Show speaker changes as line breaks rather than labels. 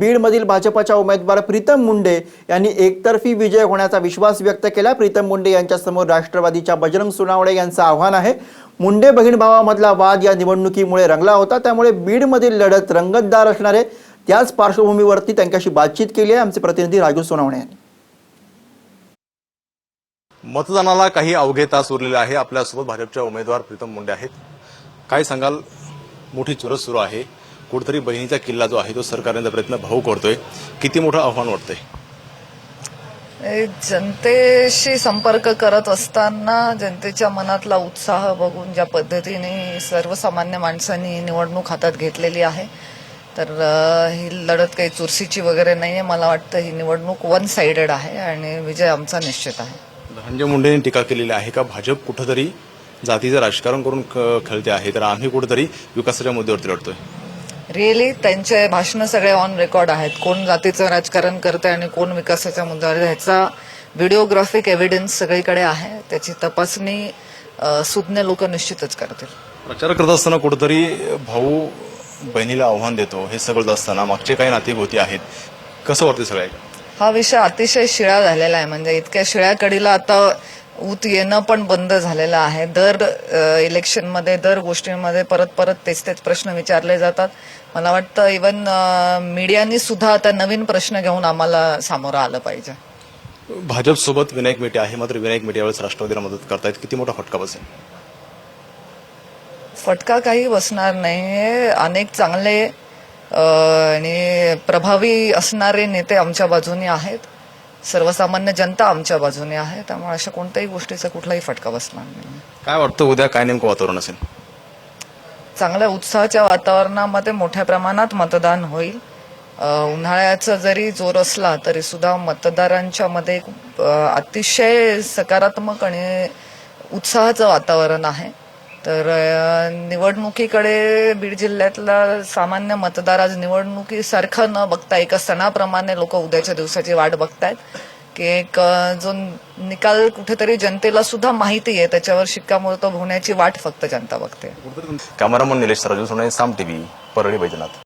बीडमधील भाजपच्या उमेदवार प्रीतम मुंडे यांनी एकतर्फी विजय होण्याचा विश्वास व्यक्त केला. प्रीतम मुंडे यांच्यासमोर राष्ट्रवादीच्या बजरंग सोनावणे यांचं आव्हान आहे. मुंडे बहीण भावामधला वाद या निवडणुकीमुळे रंगला होता. त्यामुळे बीडमधील लढत रंगतदार असणारे त्याच पार्श्वभूमीवरती त्यांच्याशी बातचीत केली आहे आमचे प्रतिनिधी राजू सोनावणे यांनी.
मतदानाला काही अवघे तास उरलेले आहे. आपल्यासोबत भाजपच्या उमेदवार प्रीतम मुंडे आहेत. काय सांगाल? मोठी चुरस सुरू आहे. कुठेतरी बहिणीचा किल्ला जो आहे तो सरकारने प्रयत्न भाऊ करतोय. किती मोठं आव्हान वाटतंय?
जनतेशी संपर्क करत असताना जनतेच्या मनातला उत्साह बघून ज्या पद्धतीने सर्वसामान्य माणसांनी निवडणूक हातात घेतलेली आहे तर ही लढत काही चुरशीची वगैरे नाही आहे मला वाटतं ही निवडणूक वन साइडेड आहे आणि विजय आमचा निश्चित आहे.
धनंजय मुंडेंनी टीका केलेली आहे का? भाजप कुठंतरी जातीचं राजकारण करून खेळते आहे तर आम्ही कुठेतरी विकासाच्या मुद्द्यावरती लढतोय.
रिअली त्यांचे भाषणं सगळे ऑन रेकॉर्ड आहेत. कोण जातीचं राजकारण करते आणि कोण विकासाच्या मुद्द्यावर ह्याचा व्हिडिओग्राफिक एव्हिडन्स सगळीकडे आहे. त्याची तपासणी सुज्ञ लोक निश्चितच करतील.
प्रचार करत असताना कुठेतरी भाऊ बहिणीला आव्हान देतो. हे सगळं असताना मागचे काही नातेगोती आहेत. कसं वाटते सगळ्या
हा विषय अतिशय शिळा झालेला आहे. म्हणजे इतक्या शिळ्या कडीला आता ऊत येणं पण बंद झालेलं आहे. दर इलेक्शनमध्ये दर गोष्टींमध्ये परत परत तेच तेच प्रश्न विचारले जातात. मला वाटतं इवन मीडियानी सुद्धा आता नवीन प्रश्न घेऊन आम्हाला सामोरं आलं पाहिजे.
भाजपसोबत विनायक मेटे आहे मात्र विनायक मेटे यावेळेस राष्ट्रवादीला मदत करतायत. किती मोठा फटका बसेल?
फटका काही बसणार नाही. अनेक चांगले आणि प्रभावी असणारे नेते आमच्या बाजूने आहेत. सर्वसामान्य जनता आमच्या बाजूने आहे. त्यामुळे अशा कोणत्याही गोष्टीचा कुठलाही फटका बसणार नाही.
काय वाटतं उद्या काय नेमकं वातावरण असेल?
चांगल्या उत्साहाच्या वातावरणामध्ये मोठ्या प्रमाणात मतदान होईल. उन्हाळ्याचा जरी जोर असला तरी सुद्धा मतदारांच्या मध्ये अतिशय सकारात्मक आणि उत्साहाचं वातावरण आहे. तर निवडणुकीकडे बीड जिल्ह्यातला सामान्य मतदार आज निवडणुकीसारखं न बघता एका सणाप्रमाणे लोक उद्याच्या दिवसाची वाट बघतायत. की एक जो निकाल कुठेतरी जनतेला सुद्धा माहिती आहे त्याच्यावर शिक्कामोर्तब होण्याची वाट फक्त जनता बघते.
कॅमेरामन निलेश राजू सोने साम टीव्ही परळी बैजनाथ.